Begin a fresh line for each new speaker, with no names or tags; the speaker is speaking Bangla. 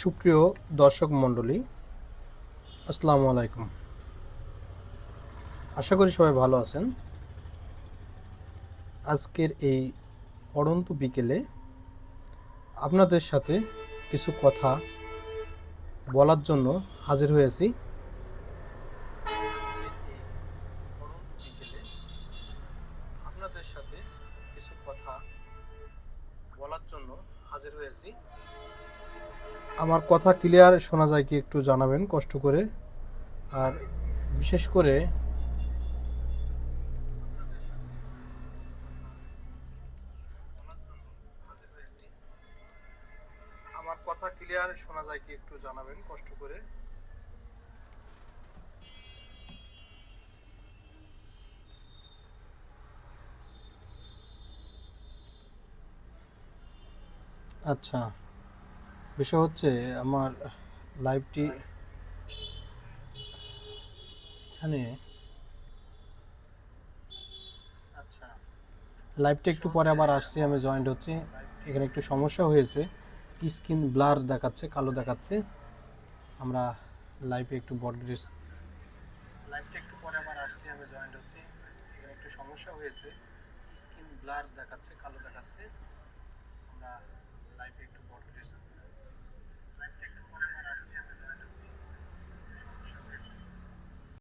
সুপ্রিয় দর্শক মণ্ডলী, আসসালামু আলাইকুম। আশা করি সবাই ভালো আছেন। আজকের এই পড়ন্ত বিকেলে আপনাদের সাথে কিছু কথা বলার জন্য হাজির হয়েছি। আপনাদের সাথে কিছু কথা বলার জন্য হাজির হয়েছি। আমার কথা ক্লিয়ার শোনা যায় কি একটু জানাবেন, কষ্ট করে। আর বিশেষ করে আমার কথা ক্লিয়ার শোনা যায় কি একটু জানাবেন, কষ্ট করে। আচ্ছা। বিষয় হচ্ছে আমার লাইভটি এখানে আচ্ছা লাইভটা একটু পরে আবার আসছি, আমি জয়েন্ট হচ্ছি। এখানে একটু সমস্যা হয়েছে স্কিন ব্লার দেখাচ্ছে, কালো দেখাচ্ছে। আমরা লাইভে একটু বডি লাইভটা একটু পরে আবার আসছি, আমি জয়েন্ট হচ্ছি। এখানে একটু সমস্যা হয়েছে স্কিন ব্লার দেখাচ্ছে, কালো দেখাচ্ছে। আমরা লাইভে একটু